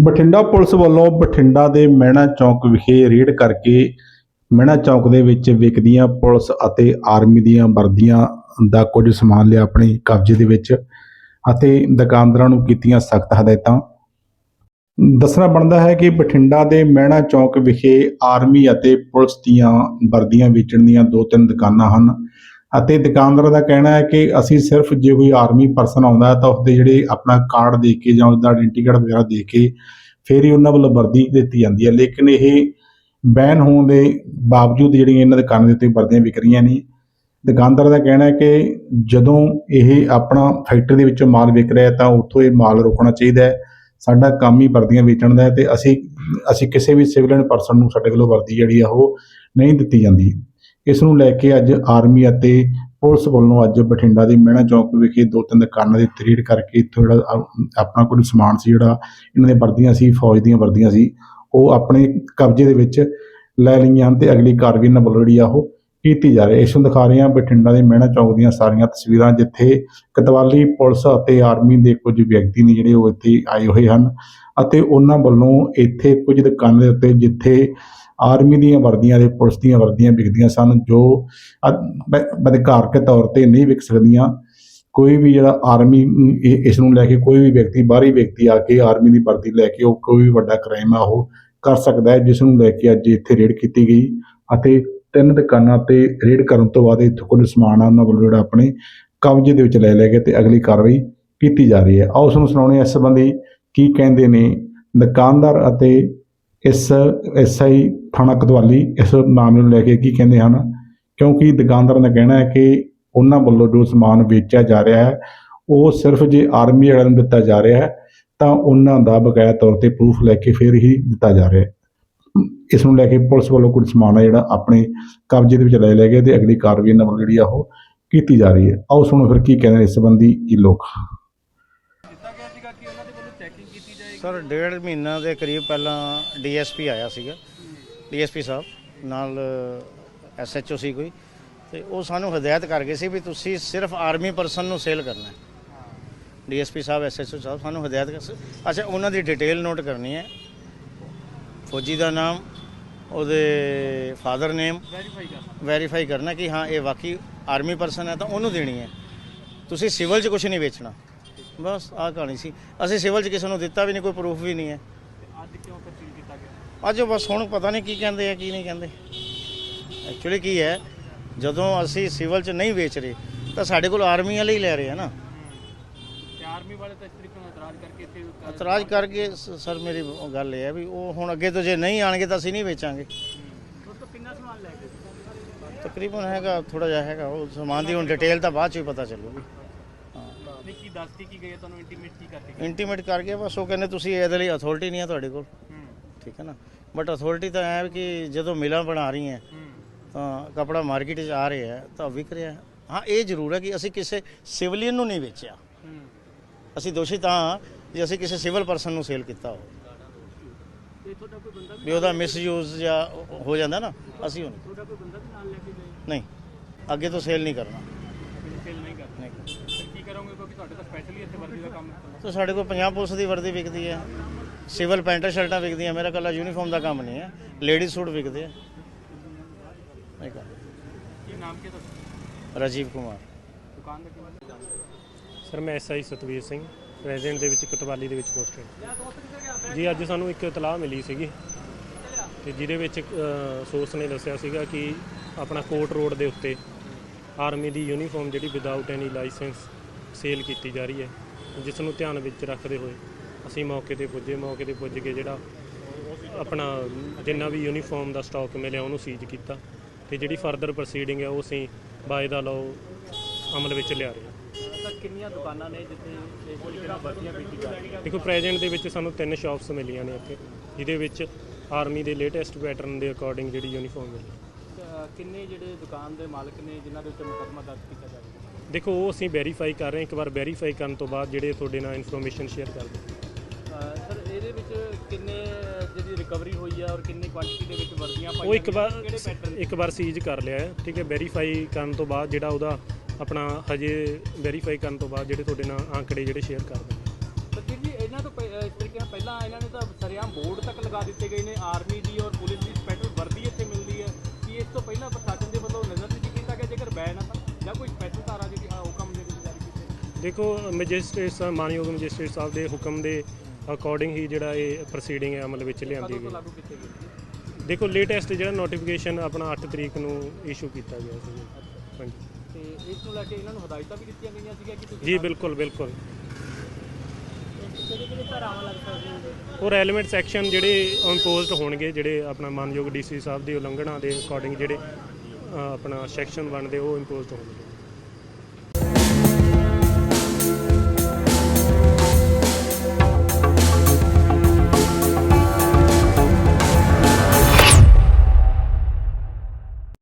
Bathinda police ਵੱਲੋਂ ਬਠਿੰਡਾ ਦੇ ਮਹਿਣਾ ਚੌਕ ਵਿਖੇ ਰੇਡ ਕਰਕੇ ਮਹਿਣਾ ਚੌਕ ਦੇ ਵਿੱਚ ਵਿਕਦੀਆਂ ਪੁਲਿਸ ਅਤੇ ਆਰਮੀ ਦੀਆਂ ਵਰਦੀਆਂ ਦਾ ਕੁਝ ਸਮਾਨ ਲਿਆ ਆਪਣੇ ਕਬਜ਼ੇ ਦੇ ਵਿੱਚ ਅਤੇ ਦੁਕਾਨਦਾਰਾਂ ਨੂੰ ਕੀਤੀਆਂ ਸਖਤ ਹਦਾਇਤਾਂ। ਦੱਸਣਾ ਬਣਦਾ ਹੈ ਕਿ ਬਠਿੰਡਾ ਦੇ ਮਹਿਣਾ ਚੌਕ ਵਿਖੇ ਆਰਮੀ ਅਤੇ ਪੁਲਿਸ ਦੀਆਂ ਵਰਦੀਆਂ ਵੇਚਣ ਦੀਆਂ ਦੋ ਤਿੰਨ ਦੁਕਾਨਾਂ ਹਨ। ਅਤੇ ਦੁਕਾਨਦਾਰਾਂ ਦਾ ਕਹਿਣਾ ਹੈ ਕਿ ਅਸੀਂ ਸਿਰਫ ਜੇ ਕੋਈ ਆਰਮੀ ਪਰਸਨ ਆਉਂਦਾ ਹੈ ਤਾਂ ਉਸਦੇ ਜਿਹੜੇ ਆਪਣਾ ਕਾਰਡ ਦੇ ਕੇ ਜਾਂ ਉਸਦਾ ਆਇਡੈਂਟੀ ਕਾਰਡ ਵਗੈਰਾ ਦੇ ਕੇ ਫਿਰ ਹੀ ਉਹਨਾਂ ਵੱਲੋਂ ਵਰਦੀ ਦਿੱਤੀ ਜਾਂਦੀ ਹੈ। ਲੇਕਿਨ ਇਹ ਬੈਨ ਹੋਣ ਦੇ ਬਾਵਜੂਦ ਜਿਹੜੀਆਂ ਇਹਨਾਂ ਦੁਕਾਨਾਂ ਦੇ ਉੱਤੇ ਵਰਦੀਆਂ ਵਿਕ ਰਹੀਆਂ ਨੇ, ਦੁਕਾਨਦਾਰ ਦਾ ਕਹਿਣਾ ਹੈ ਕਿ ਜਦੋਂ ਇਹ ਆਪਣਾ ਫੈਕਟਰੀ ਦੇ ਵਿੱਚੋਂ ਮਾਲ ਵਿਕ ਰਿਹਾ ਤਾਂ ਉੱਥੋਂ ਇਹ ਮਾਲ ਰੋਕਣਾ ਚਾਹੀਦਾ ਹੈ। ਸਾਡਾ ਕੰਮ ਹੀ ਵਰਦੀਆਂ ਵੇਚਣ ਦਾ ਹੈ ਤੇ ਅਸੀਂ ਅਸੀਂ ਕਿਸੇ ਵੀ ਸਿਵਲੀਅਨ ਪਰਸਨ ਨੂੰ ਸਾਡੇ ਕੋਲੋਂ ਵਰਦੀ ਜਿਹੜੀ ਆ ਉਹ ਨਹੀਂ ਦਿੱਤੀ ਜਾਂਦੀ। ਇਸ ਨੂੰ ਲੈ ਕੇ ਅੱਜ ਆਰਮੀ ਅਤੇ ਪੁਲਿਸ ਵੱਲੋਂ ਅੱਜ ਬਠਿੰਡਾ ਦੇ ਮਹਿਣਾ ਚੌਕ ਵਿਖੇ ਦੋ ਤਿੰਨ ਦੁਕਾਨਾਂ ਦੇ ਤਰੀੜ ਕਰਕੇ ਇੱਥੋਂ ਜਿਹੜਾ ਆਪਣਾ ਕੋਈ ਸਮਾਨ ਸੀ ਜਿਹੜਾ ਇਹਨਾਂ ਦੇ ਵਰਦੀਆਂ ਸੀ, ਫੌਜ ਦੀਆਂ ਵਰਦੀਆਂ ਸੀ, ਉਹ ਆਪਣੇ ਕਬਜ਼ੇ ਦੇ ਵਿੱਚ ਲੈ ਲਈਆਂ ਹਨ ਤੇ ਅਗਲੀ ਕਾਰਵਾਈ ਇਹਨਾਂ ਵੱਲੋਂ ਜਿਹੜੀ ਆ ਉਹ ਕੀਤੀ ਜਾ ਰਹੀ ਹੈ। ਇਸ ਨੂੰ ਦਿਖਾ ਰਹੇ ਹਾਂ ਬਠਿੰਡਾ ਦੇ ਮਹਿਣਾ ਚੌਕ ਦੀਆਂ ਸਾਰੀਆਂ ਤਸਵੀਰਾਂ ਜਿੱਥੇ ਕਤਵਾਲੀ ਪੁਲਿਸ ਅਤੇ ਆਰਮੀ ਦੇ ਕੁਝ ਵਿਅਕਤੀ ਨੇ ਜਿਹੜੇ ਉਹ ਇੱਥੇ ਆਏ ਹੋਏ ਹਨ ਅਤੇ ਉਹਨਾਂ ਵੱਲੋਂ ਇੱਥੇ ਕੁਝ ਦੁਕਾਨਾਂ ਦੇ ਉੱਤੇ ਜਿੱਥੇ ਆਰਮੀ ਦੀਆਂ ਵਰਦੀਆਂ ਦੇ ਪੁਲਿਸ ਦੀਆਂ ਵਰਦੀਆਂ ਵਿਕਦੀਆਂ ਸਨ, ਜੋ ਅਧਿਕਾਰਕ ਤੌਰ ਤੇ ਨਹੀਂ ਵਿਕ ਸਕਦੀਆਂ। ਕੋਈ ਵੀ ਜਿਹੜਾ ਆਰਮੀ ਇਸ ਨੂੰ ਲੈ ਕੇ ਕੋਈ ਵੀ ਵਿਅਕਤੀ, ਬਾਹਰੀ ਵਿਅਕਤੀ ਆ ਕੇ ਆਰਮੀ ਦੀ ਵਰਦੀ ਲੈ ਕੇ ਉਹ ਕੋਈ ਵੀ ਵੱਡਾ ਕ੍ਰਾਈਮ ਆ, ਉਹ ਕਰ ਸਕਦਾ ਹੈ, ਜਿਸ ਨੂੰ ਲੈ ਕੇ ਅੱਜ ਇੱਥੇ ਰੇਡ ਕੀਤੀ ਗਈ ਅਤੇ ਤਿੰਨ ਦੁਕਾਨਾਂ ਤੇ ਰੇਡ ਕਰਨ ਤੋਂ ਬਾਅਦ ਇੱਥੋਂ ਕੁਝ ਸਮਾਨ ਆ, ਉਹਨਾਂ ਵੱਲੋਂ ਜਿਹੜਾ ਆਪਣੇ ਕਬਜ਼ੇ ਦੇ ਵਿੱਚ ਲੈ ਲਿਆ ਗਿਆ ਤੇ ਅਗਲੀ ਕਾਰਵਾਈ ਕੀਤੀ ਜਾ ਰਹੀ ਹੈ। ਆਓ ਉਸ ਨੂੰ ਸੁਣਾਉਣੇ ਇਸ ਸੰਬੰਧੀ ਕੀ ਕਹਿੰਦੇ ਨੇ ਦੁਕਾਨਦਾਰ ਅਤੇ ਇਸ ਐਸਆਈ ਥਾਣਾ ਕਦਵਾਲੀ, ਇਸ ਮਾਮਲੇ ਨੂੰ ਲੈ ਕੇ ਕੀ ਕਹਿੰਦੇ ਹਨ? ਕਿਉਂਕਿ ਦੁਕਾਨਦਾਰਾਂ ਦਾ ਕਹਿਣਾ ਹੈ ਕਿ ਉਹਨਾਂ ਵੱਲੋਂ ਜੋ ਸਮਾਨ ਵੇਚਿਆ ਜਾ ਰਿਹਾ ਹੈ, ਉਹ ਸਿਰਫ ਜੇ ਆਰਮੀ ਵਾਲਿਆਂ ਨੂੰ ਦਿੱਤਾ ਜਾ ਰਿਹਾ ਹੈ, ਤਾਂ ਉਹਨਾਂ ਦਾ ਬਕਾਇਆ ਤੌਰ ਤੇ ਪ੍ਰੂਫ ਲੈ ਕੇ ਫਿਰ ਹੀ ਦਿੱਤਾ ਜਾ ਰਿਹਾ ਹੈ। ਇਸ ਨੂੰ ਲੈ ਕੇ ਪੁਲਿਸ ਵੱਲੋਂ ਕੁਝ ਸਮਾਨ ਹੈ ਜਿਹੜਾ ਆਪਣੇ ਕਬਜ਼ੇ ਦੇ ਵਿੱਚ ਲੈ ਲਿਆ ਗਿਆ ਤੇ ਅਗਲੀ ਕਾਰਵਾਈ ਵੱਲੋਂ ਜਿਹੜੀ ਆ ਉਹ ਕੀਤੀ ਜਾ ਰਹੀ ਹੈ। ਆਓ ਸੁਣੋ ਫਿਰ ਕੀ ਕਹਿੰਦੇ ਨੇ ਇਸ ਸੰਬੰਧੀ ਇਹ ਲੋਕ। ਦਿੱਤਾ ਗਿਆ ਸੀਗਾ ਕਿ ਉਹਨਾਂ ਦੇ ਵੱਲੋਂ ਚੈਕਿੰਗ ਕੀਤੀ ਜਾਏਗੀ? ਸਰ ਡੇਢ ਮਹੀਨਾ ਦੇ ਕਰੀਬ ਪਹਿਲਾਂ ਡੀਐਸਪੀ ਆਇਆ ਸੀਗਾ ਡੀਐਸਪੀ ਸਾਹਿਬ ਨਾਲ ਐਸਐਚਓ ਸੀ ਕੋਈ। ਤੇ ਉਹ ਸਾਨੂੰ ਹਦਾਇਤ ਕਰ ਗਏ ਸੀ ਵੀ ਤੁਸੀਂ ਸਿਰਫ ਆਰਮੀ ਪਰਸਨ ਨੂੰ ਸੇਲ ਕਰਨਾ ਹੈ। ਡੀਐਸਪੀ ਸਾਹਿਬ ਐਸਐਚਓ ਸਾਹਿਬ ਸਾਨੂੰ ਹਦਾਇਤ ਕਰ ਅੱਛਾ ਉਹਨਾਂ ਦੀ ਡਿਟੇਲ ਨੋਟ ਕਰਨੀ ਹੈ। ਫੌਜੀ ਦਾ ਨਾਮ ਉਹਦੇ ਫਾਦਰ ਨੇਮ ਵੈਰੀਫਾਈ ਕਰਨਾ। ਵੈਰੀਫਾਈ ਕਰਨਾ ਕਿ ਹਾਂ ਇਹ ਵਾਕਈ ਆਰਮੀ ਪਰਸਨ ਹੈ ਤਾਂ ਉਹਨੂੰ ਦੇਣੀ ਹੈ। ਤੁਸੀਂ ਸਿਵਲ 'ਚ ਕੁਝ ਨਹੀਂ ਵੇਚਣਾ। ਬਸ ਆਹ ਕਹਾਣੀ ਸੀ। ਅਸੀਂ ਸਿਵਲ 'ਚ ਕਿਸੇ ਨੂੰ ਦਿੱਤਾ ਵੀ ਨਹੀਂ ਕੋਈ ਪ੍ਰੂਫ ਵੀ ਨਹੀਂ ਹੈ। ਅੱਜ ਕਿਉਂ ਸੀਲ ਕੀਤਾ ਗਿਆ? ਅੱਜ ਬਸ ਹੁਣ ਪਤਾ ਨਹੀਂ ਕੀ ਕਹਿੰਦੇ ਆ ਕੀ ਨਹੀਂ ਕਹਿੰਦੇ। ਐਕਚੁਅਲੀ ਕੀ ਹੈ ਜਦੋਂ ਅਸੀਂ ਸਿਵਲ 'ਚ ਨਹੀਂ ਵੇਚ ਰਹੇ ਤਾਂ ਸਾਡੇ ਕੋਲ ਆਰਮੀ ਵਾਲੇ ਹੀ ਲੈ ਰਹੇ ਆ ਨਾ। ਆਰਮੀ ਵਾਲੇ ਤਾਂ ਇਸ ਤਰੀਕੇ ਨਾਲ ਇਤਰਾਜ਼ ਕਰਕੇ ਇੱਥੇ ਕਰ- ਇਤਰਾਜ਼ ਕਰਕੇ ਸ- ਸਰ ਮੇਰੀ ਗੱਲ ਇਹ ਹੈ ਵੀ ਉਹ ਹੁਣ ਅੱਗੇ ਤੋਂ ਜੇ ਨਹੀਂ ਆਣਗੇ ਤਾਂ ਅਸੀਂ ਨਹੀਂ ਵੇਚਾਂਗੇ। ਉਸ ਤੋਂ ਕਿੰਨਾ ਸਮਾਨ ਲੈ ਕੇ ਤਕਰੀਬਨ ਹੈਗਾ ਥੋੜਾ ਜਿਹਾ ਹੈਗਾ ਉਹ ਸਮਾਨ ਦੀ ਹੁਣ ਡਿਟੇਲ ਤਾਂ ਬਾਅਦ ਚ ਹੀ ਪਤਾ ਚੱਲੂਗੀ। ਨਹੀਂ ਕੀ ਦੱਸਤੀ ਕੀ ਹੈ ਤੁਹਾਨੂੰ ਇੰਟੀਮੇਟ ਕੀ ਕਰਕੇ ਗਏ? ਇੰਟੀਮੇਟ ਕਰਕੇ ਬਸ ਉਹ ਕਹਿੰਦੇ ਤੁਸੀਂ ਇਹਦੇ ਲਈ ਅਥਾਰਟੀ ਨਹੀਂ ਹੈ ਤੁਹਾਡੇ ਕੋਲ। ਹੂੰ। ਠੀਕ ਹੈ ਨਾ? ਬਟ ਅਥਾਰਟੀ ਤਾਂ ਹੈ ਕਿ ਜਦੋਂ ਮਿਲਾਂ ਬਣਾ ਰਹੀ ਹੈ ਹੂੰ। ਤਾਂ ਕਪੜਾ ਮਾਰਕੀਟ 'ਚ ਆ ਰਿਹਾ ਹੈ ਤਾਂ ਵਿਕ ਰਿਹਾ ਹੈ। ਹਾਂ ਇਹ ਜ਼ਰੂਰ ਹੈ ਕਿ ਅਸੀਂ ਕਿਸੇ ਸਿਵਲੀਅਨ ਨੂੰ ਨਹੀਂ ਵੇਚਿਆ। ਹੂੰ। ਅਸੀਂ ਦੋਸ਼ੀ ਤਾਂ ਹਾਂ ਜੇ ਅਸੀਂ ਕਿਸੇ ਸਿਵਲ ਪਰਸਨ ਨੂੰ ਸੇਲ ਕੀਤਾ ਹੋ ਤੇ ਤੁਹਾਡਾ ਕੋਈ ਬੰਦਾ ਵੀ ਉਹਦਾ ਮਿਸਯੂਜ਼ ਜਾਂ ਹੋ ਜਾਂਦਾ ਨਾ ਅਸੀਂ ਉਹ ਨਹੀਂ ਤੁਹਾਡਾ ਕੋਈ ਬੰਦਾ ਵੀ ਨਾਲ ਲੈ ਕੇ ਗਏ? ਨਹੀਂ ਅੱਗੇ ਤੋਂ ਸੇਲ ਨਹੀਂ ਕਰਨਾ। ਸੇਲ ਨਹੀਂ ਕਰਨਾ। ਨਹੀਂ ਫਿਰ ਕੀ ਕਰੋਗੇ? ਕਿਉਂਕਿ ਤੁਹਾਡੇ ਤਾਂ ਸਪੈਸ਼ਲੀ ਇੱਥੇ ਵਰਦੀ ਦਾ ਕੰਮ ਚੱਲਦਾ ਤਾਂ ਸਾਡੇ ਕੋਲ ਪੰਜਾਬ ਪੁਲਿਸ ਦੀ ਵਰਦੀ ਵਿਕਦੀ ਹੈ ਸਿਵਲ ਪੈਂਟਾਂ ਸ਼ਰਟਾਂ ਵਿਕਦੀਆਂ ਮੇਰਾ ਕੱਲਾ ਯੂਨੀਫਾਰਮ ਦਾ ਕੰਮ ਨਹੀਂ ਹੈ ਲੇਡੀਜ਼ ਸੂਟ ਵਿਕਦੇ ਆ ਨਹੀਂ ਕਰ ਕੀ ਨਾਮ ਕੀ ਤੁਹਾਡਾ? ਰਾਜੀਵ ਕੁਮਾਰ। ਦੁਕਾਨ ਦਾ ਕੀ ਸਰ ਮੈਂ ਐਸਆਈ ਸਤਵੀਰ ਸਿੰਘ, ਪ੍ਰੈਜ਼ੀਡੈਂਟ ਦੇ ਵਿੱਚ ਕਤਵਾਲੀ ਦੇ ਵਿੱਚ ਪੋਸਟਡ ਜੀ, ਅੱਜ ਸਾਨੂੰ ਇੱਕ ਇਤਲਾਹ ਮਿਲੀ ਸੀਗੀ ਤੇ ਜਿਹਦੇ ਵਿੱਚ ਸੋਰਸ ਨੇ ਦੱਸਿਆ ਸੀਗਾ ਕਿ ਆਪਣਾ ਕੋਟ ਰੋਡ ਦੇ ਉੱਤੇ ਆਰਮੀ ਦੀ ਯੂਨੀਫਾਰਮ ਜਿਹੜੀ ਵਿਦਆਊਟ ਐਨੀ ਲਾਇਸੈਂਸ ਸੇਲ ਕੀਤੀ ਜਾ ਰਹੀ ਹੈ, ਜਿਸ ਨੂੰ ਧਿਆਨ ਵਿੱਚ ਰੱਖਦੇ ਹੋਏ ਅਸੀਂ ਮੌਕੇ ਤੇ ਪੁੱਜੇ। ਮੌਕੇ ਤੇ ਪੁੱਜ ਕੇ ਜਿਹੜਾ ਆਪਣਾ ਜਿੰਨਾ ਵੀ ਯੂਨੀਫਾਰਮ ਦਾ ਸਟਾਕ ਮਿਲਿਆ ਉਹਨੂੰ ਸੀਜ਼ ਕੀਤਾ ਤੇ ਜਿਹੜੀ ਫਰਦਰ ਪ੍ਰੋਸੀਡਿੰਗ ਹੈ ਉਹ ਅਸੀਂ ਬਾਏ ਦਾ ਲਾਓ ਅਮਲ ਵਿੱਚ ਲਿਆ ਰਹੇ ਕਿੰਨੀਆਂ ਦੁਕਾਨਾਂ ਨੇ ਜਿੱਥੇ ਇਹ ਤਰੀਕੇ ਨਾਲ ਵਰਦੀਆਂ ਵੇਚੀ ਜਾ ਰਹੀ ਹੈ ਦੇਖੋ ਪ੍ਰੈਜ਼ੈਂਟ ਦੇ ਵਿੱਚ ਸਾਨੂੰ ਤਿੰਨ ਸ਼ਾਪਸ ਮਿਲੀਆਂ ਨੇ ਇੱਥੇ ਜਿਹਦੇ ਵਿੱਚ ਆਰਮੀ ਦੇ ਲੇਟੈਸਟ ਪੈਟਰਨ ਦੇ ਅਕੋਰਡਿੰਗ ਜਿਹੜੀ ਯੂਨੀਫਾਰਮ ਮਿਲੀ ਅਹ ਕਿੰਨੇ ਜਿਹੜੇ ਦੁਕਾਨ ਦੇ ਮਾਲਕ ਨੇ ਜਿਨ੍ਹਾਂ ਦੇ ਉੱਤੇ ਮੁਕੱਦਮਾ ਦਰਜ ਕੀਤਾ ਜਾ ਰਿਹਾ ਹੈ ਦੇਖੋ ਉਹ ਅਸੀਂ ਵੈਰੀਫਾਈ ਕਰ ਰਹੇ ਹਾਂ ਇੱਕ ਵਾਰ ਵੈਰੀਫਾਈ ਕਰਨ ਤੋਂ ਬਾਅਦ ਜਿਹੜੇ ਤੁਹਾਡੇ ਨਾਲ ਇਨਫੋਰਮੇਸ਼ਨ ਸ਼ੇਅਰ ਕਰਦੇ। ਅਹ ਸਰ ਇਹਦੇ ਵਿੱਚ ਕਿੰਨੇ ਜਿਹੜੀ ਰਿਕਵਰੀ ਹੋਈ ਹੈ ਔਰ ਕਿੰਨੀ ਕੁਆਂਟੀਟੀ ਦੇ ਵਿੱਚ ਵਰਦੀਆਂ ਪਾਈਆਂ ਉਹ ਇੱਕ ਗਈਆਂ? ਵਾਰ ਕਿਹੜੇ ਪੈਟਰਨ ਇੱਕ ਵਾਰ ਸੀਜ਼ ਕਰ ਲਿਆ ਹੈ ਠੀਕ ਹੈ ਵੈਰੀਫਾਈ ਕਰਨ ਤੋਂ ਬਾਅਦ ਜਿਹੜਾ ਉਹਦਾ ਆਪਣਾ ਹਜੇ ਵੈਰੀਫਾਈ ਕਰਨ ਤੋਂ ਬਾਅਦ ਜਿਹੜੇ ਤੁਹਾਡੇ ਨਾਲ ਆંકੜੇ ਜਿਹੜੇ ਸ਼ੇਅਰ ਫਿਰ ਵੀ ਇਹਨਾਂ ਤੋਂ ਪ- ਅਹ ਇਸ ਤਰੀਕੇ ਕਿ ਪਹਿਲਾਂ ਇਹਨਾਂ ਨੇ ਤਾਂ ਸਰਿਆਮ ਬੋਰਡ ਤੱਕ ਲਗਾ ਦਿੱਤੇ ਗਏ ਨੇ ਆਰਮੀ ਦੀ ਔਰ ਪੁਲਿਸ ਦੀ ਸਪੈਸ਼ਲ ਵਰਦੀ ਇੱਥੇ ਮਿਲਦੀ ਹੈ ਕਿ ਇਸ ਤੋਂ ਪਹਿਲਾਂ ਪ੍ਰਸ਼ਾਸਨ ਦੇ ਵੱਲੋਂ ਨਜ਼ਰ ਨਹੀਂ ਕੀਤਾ ਗਿਆ ਜੇਕਰ ਬੈਨ ਆ ਤਾਂ ਜਾਂ ਕੋਈ ਸਪੈਸ਼ਲ ਧਾਰਾ ਜਿਹੜੀ ਆ ਹੁਕਮ ਦੇ ਵਿੱਚ ਜਾਰੀ ਕੀਤੇ ਦੇਖੋ ਮੈਜਿਸਟ੍ਰੇਟ ਸਾਹਿਬ ਮਾਨਯੋਗ ਮੈਜਿਸਟ੍ਰੇਟ ਸਾਹਿਬ ਦੇ ਹੁਕਮ ਦੇ ਅਕੋਰਡਿੰਗ ਹੀ ਜਿਹੜਾ ਇਹ ਪ੍ਰੋਸੀਡਿੰਗ ਹੈ ਅਮਲ ਵਿੱਚ ਲਿਆਂਦੀ ਕਦੋਂ ਤੋਂ ਗਈ। ਲਾਗੂ ਕੀਤੇ ਗਏ ਦੇਖੋ ਲੇਟੈਸਟ ਜਿਹੜਾ ਨੋਟੀਫਿਕੇਸ਼ਨ ਆਪਣਾ 8 ਤਰੀਕ ਨੂੰ ਇਸ਼ੂ ਕੀਤਾ ਗਿਆ ਸੀ। ਹਾਂਜੀ। ਤੇ ਇਸ ਨੂੰ ਲੈ ਕੇ ਇਹਨਾਂ ਨੂੰ ਹਦਾਇਤਾਂ ਵੀ ਦਿੱਤੀਆਂ ਗਈਆਂ ਸੀਗੀਆਂ ਕਿ ਤੁਸੀਂ ਜੀ ਬਿਲਕੁਲ ਬਿਲਕੁਲ। ਕਿਹੜੀ ਕਿਹੜੀ ਧਾਰਾਵਾਂ ਲੱਗ ਸਕਦੀਆਂ ਨੇ? ਉਹ ਰੈਲੇਵੈਂਟ ਸੈਕਸ਼ਨ ਜਿਹੜੇ ਇੰਪੋਜ਼ਡ ਹੋਣਗੇ ਜਿਹੜੇ ਆਪਣਾ ਮਾਨਯੋਗ ਡੀਸੀ ਸਾਹਿਬ ਦੀ ਉਲੰਘਣਾ ਦੇ ਅਕੋਰਡਿੰਗ ਜਿਹੜੇ ਅ, ਆਪਣਾ ਸੈਕਸ਼ਨ ਬਣਦੇ ਉਹ ਇੰਪੋਜ਼ਡ ਹੋਣਗੇ।